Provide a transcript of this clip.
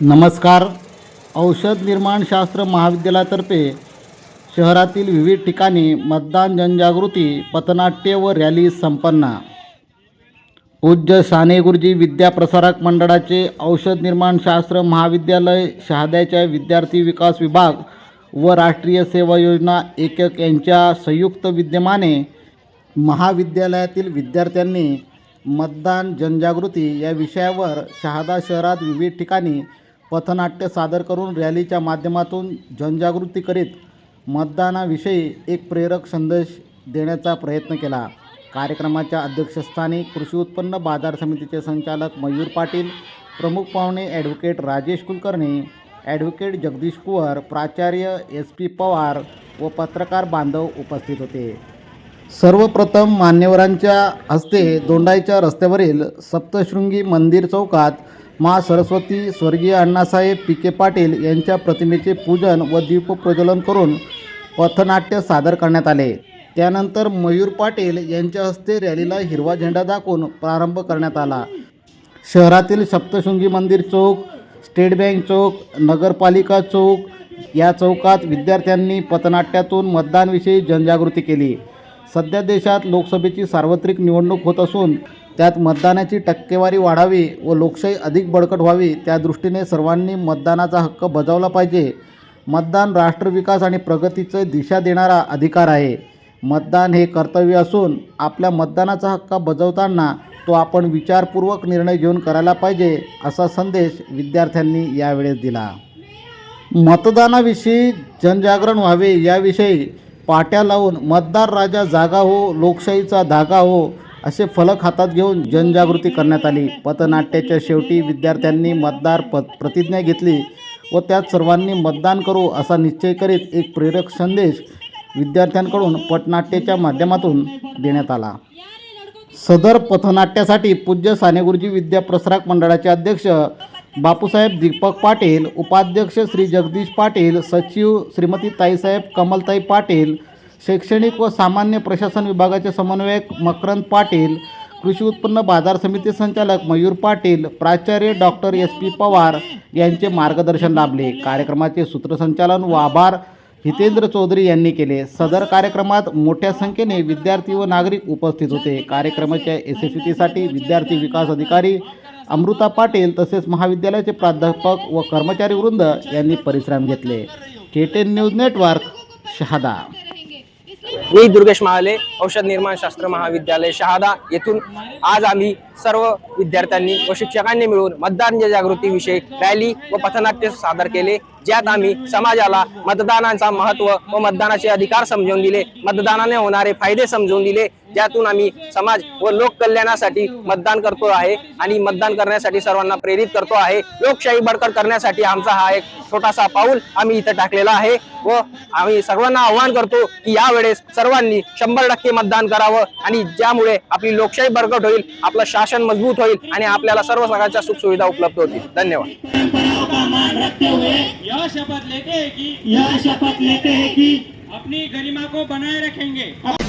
नमस्कार. औषध निर्माणशास्त्र महाविद्यालयातर्फे शहरातील विविध ठिकाणी मतदान जनजागृती पथनाट्य व रॅली संपन्न. पूज्य साने गुरुजी विद्याप्रसारक मंडळाचे औषध निर्माणशास्त्र महाविद्यालय शहाद्याच्या विद्यार्थी विकास विभाग व राष्ट्रीय सेवा योजना एकक यांच्या संयुक्त विद्यमाने महाविद्यालयातील विद्यार्थ्यांनी मतदान जनजागृती या विषयावर शहादा शहरात विविध ठिकाणी पथनाट्य सादर करून रॅलीच्या माध्यमातून जनजागृती करीत मतदानाविषयी एक प्रेरक संदेश देण्याचा प्रयत्न केला. कार्यक्रमाच्या अध्यक्षस्थानी कृषी उत्पन्न बाजार समितीचे संचालक मयूर पाटील प्रमुख पाहुणे ॲडव्होकेट राजेश कुलकर्णी ॲडव्होकेट जगदीश कुवर प्राचार्य एस पी पवार व पत्रकार बांधव उपस्थित होते. सर्वप्रथम मान्यवरांच्या हस्ते दोंडाईच्या रस्त्यावरील सप्तशृंगी मंदिर चौकात मा सरस्वती स्वर्गीय अण्णासाहेब पिके पाटील यांच्या प्रतिमेचे पूजन व दीपप्रज्वलन करून पथनाट्य सादर करण्यात आले. त्यानंतर मयूर पाटील यांच्या हस्ते रॅलीला हिरवा झेंडा दाखवून प्रारंभ करण्यात आला. शहरातील सप्तशृंगी मंदिर चौक स्टेट बँक चौक नगरपालिका चौक या चौकात विद्यार्थ्यांनी पथनाट्यातून मतदानविषयी जनजागृती केली. सध्या देशात लोकसभेची सार्वत्रिक निवडणूक होत असून त्यात मतदानाची टक्केवारी वाढावी व लोकशाही अधिक बळकट व्हावी त्या दृष्टीने सर्वांनी मतदानाचा हक्क बजावला पाहिजे. मतदान राष्ट्रविकास आणि प्रगतीचं दिशा देणारा अधिकार आहे. मतदान हे कर्तव्य असून आपल्या मतदानाचा हक्क बजावताना तो आपण विचारपूर्वक निर्णय घेऊन करायला पाहिजे असा संदेश विद्यार्थ्यांनी यावेळेस दिला. मतदानाविषयी जनजागरण व्हावे याविषयी पाट्या लावून मतदार राजा जागा हो लोकशाहीचा धागा हो असे फलक हातात घेऊन जनजागृती करण्यात आली. पथनाट्याच्या शेवटी विद्यार्थ्यांनी मतदार प प्रतिज्ञा घेतली व त्यात सर्वांनी मतदान करू असा निश्चय करीत एक प्रेरक संदेश विद्यार्थ्यांकडून पटनाट्याच्या माध्यमातून देण्यात आला. सदर पथनाट्यासाठी पूज्य सानेगुरुजी विद्याप्रसारक मंडळाचे अध्यक्ष बापूसाहेब दीपक पाटील उपाध्यक्ष श्री जगदीश पाटील सचिव श्रीमती ताईसाहेब कमलताई पाटील शैक्षणिक व सामान्य प्रशासन विभागाचे समन्वयक मकरंद पाटील कृषी उत्पन्न बाजार समिती संचालक मयूर पाटील प्राचार्य डॉक्टर एस पी पवार यांचे मार्गदर्शन लाभले. कार्यक्रमाचे सूत्रसंचालन व आभार हितेंद्र चौधरी यांनी केले. सदर कार्यक्रमात मोठ्या संख्येने विद्यार्थी व नागरिक उपस्थित होते. कार्यक्रमाच्या यशस्वीतेसाठी विद्यार्थी विकास अधिकारी अमृता पाटील तसेच महाविद्यालयाचे प्राध्यापक व कर्मचारी वृंद यांनी परिश्रम घेतले. केटेन न्यूज नेटवर्क शहादा. मी दुर्गेश महाले औषध निर्माण शास्त्र महाविद्यालय शहादा. येथून आज आम्ही सर्व विद्यार्थ्यांनी व शिक्षकांनी मिळून मतदान जागृती विषयी रॅली व पथनाट्य सादर केले. ज्यात आम्ही समाजाला मतदानाचा महत्त्व व मतदानाचे अधिकार समजून दिले. मतदानाने होणारे फायदे समजून दिले. ज्यातून आम्ही समाज व लोक कल्याणासाठी मतदान करतो आहे आणि मतदान करण्यासाठी सर्वांना प्रेरित करतो आहे. लोकशाही बळकट करण्यासाठी आमचा हा एक छोटासा पाऊल आम्ही इथं टाकलेला आहे व आम्ही सर्वांना आव्हान करतो की यावेळेस सर्वांनी शंभर टक्के मतदान करावं आणि ज्यामुळे आपली लोकशाही बळकट होईल आपलं शासन मजबूत होईल आणि आपल्याला सर्व प्रकारच्या सुखसुविधा उपलब्ध होतील. धन्यवाद. यह शपथ लेते हैं कि यह शपथ लेते हैं कि अपनी गरिमा को बनाए रखेंगे।